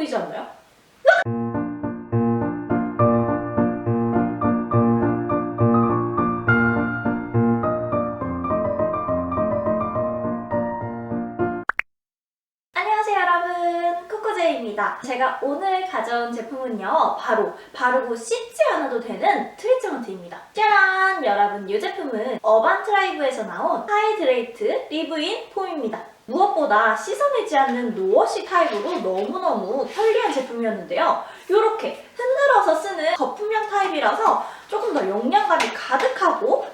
보이지 않나요? 코코제이입니다. 제가 오늘 가져온 제품은요 바로 바르고 씻지 않아도 되는 트리트먼트입니다. 짜란! 여러분 이 제품은 어반트라이브에서 나온 하이드레이트 리브인 폼입니다. 무엇보다 씻어내지 않는 노워시 타입으로 너무너무 편리한 제품이었는데요. 이렇게 흔들어서 쓰는 거품형 타입이라서 조금 더 용량감이 가득하고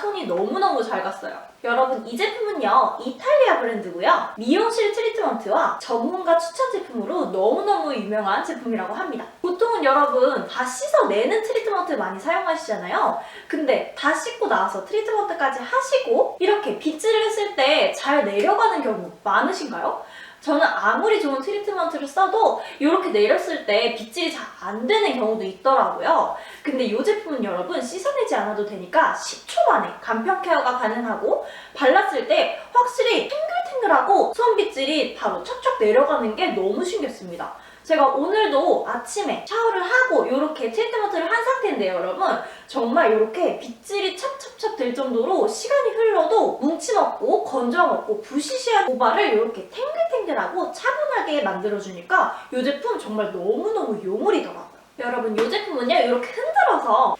손이 너무너무 잘 갔어요. 여러분 이 제품은요 이탈리아 브랜드고요 미용실 트리트먼트와 전문가 추천 제품으로 너무너무 유명한 제품이라고 합니다. 보통은 여러분 다 씻어내는 트리트먼트 많이 사용하시잖아요. 근데 다 씻고 나서 트리트먼트까지 하시고 이렇게 빗질을 했을 때 잘 내려가는 경우 많으신가요? 저는 아무리 좋은 트리트먼트를 써도 이렇게 내렸을 때 빗질이 잘 안 되는 경우도 있더라고요. 근데 이 제품은 여러분 씻어내지 않아도 되니까 10초 만에 간편 케어가 가능하고 발랐을 때 확실히 탱글탱글하고 수분 빗질이 바로 척척 내려가는 게 너무 신기했습니다. 제가 오늘도 아침에 샤워를 하고 이렇게 트리트먼트를 한 상태인데요, 여러분. 정말 이렇게 빗질이 찹찹찹 될 정도로 시간이 흘러도 뭉침 없고 건조함 없고 부시시한 모발을 이렇게 탱글 탱글하고 차분하게 만들어주니까 이 제품 정말 너무너무 요물이더라고요. 여러분 이 제품은요 이렇게 흔들어서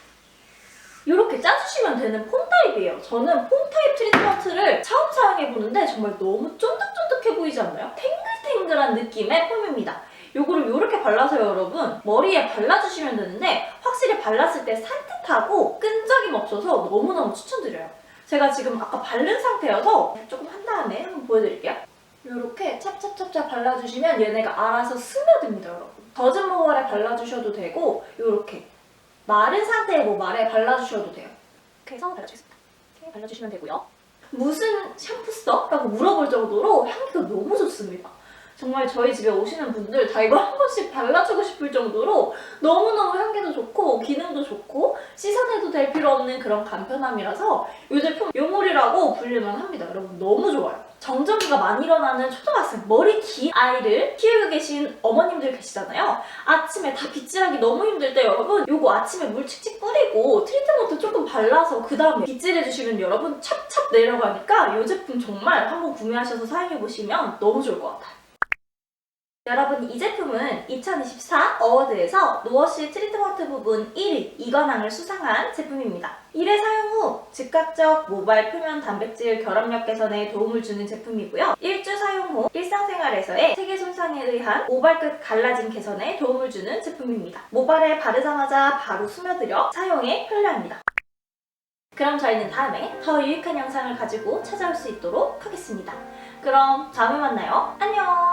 이렇게 짜주시면 되는 폼 타입이에요. 저는 폼 타입 트리트먼트를 처음 사용해보는데 정말 너무 쫀득쫀득해 보이지 않나요? 탱글탱글한 느낌의 폼입니다. 요거를 이렇게 발라서요 여러분 머리에 발라주시면 되는데 확실히 발랐을 때 산뜻하고 끈적임 없어서 너무너무 추천드려요. 제가 지금 아까 바른 상태여서 조금 한 다음에 한번 보여드릴게요. 이렇게 찹찹찹찹 발라주시면 얘네가 알아서 스며듭니다 여러분. 젖은 모발에 발라주셔도 되고 이렇게 마른 상태의 모발에 발라주셔도 돼요. 이렇게 해서 발라주겠습니다. 이렇게 발라주시면 되고요. 무슨 샴푸 써? 라고 물어볼 정도로 향기가 너무 좋습니다. 정말 저희 집에 오시는 분들 다 이거 한 번씩 발라주고 싶을 정도로 너무너무 향기도 좋고 기능도 좋고 씻어내도 될 필요 없는 그런 간편함이라서 이 제품 요물이라고 불릴만 합니다. 여러분 너무 좋아요. 정전기가 많이 일어나는 초등학생, 머리 긴 아이를 키우고 계신 어머님들 계시잖아요. 아침에 다 빗질하기 너무 힘들 때 여러분 요거 아침에 물 칙칙 뿌리고 트리트먼트 조금 발라서 그 다음에 빗질해주시면 여러분 찹찹 내려가니까 이 제품 정말 한번 구매하셔서 사용해보시면 너무 좋을 것 같아요. 여러분 이 제품은 2024 어워드에서 노워시 트리트먼트 부분 1위 이관왕을 수상한 제품입니다. 1회 사용 후 즉각적 모발 표면 단백질 결합력 개선에 도움을 주는 제품이고요. 1주 사용 후 일상생활에서의 체계 손상에 의한 모발 끝 갈라짐 개선에 도움을 주는 제품입니다. 모발에 바르자마자 바로 스며들어 사용에 편리합니다. 그럼 저희는 다음에 더 유익한 영상을 가지고 찾아올 수 있도록 하겠습니다. 그럼 다음에 만나요. 안녕!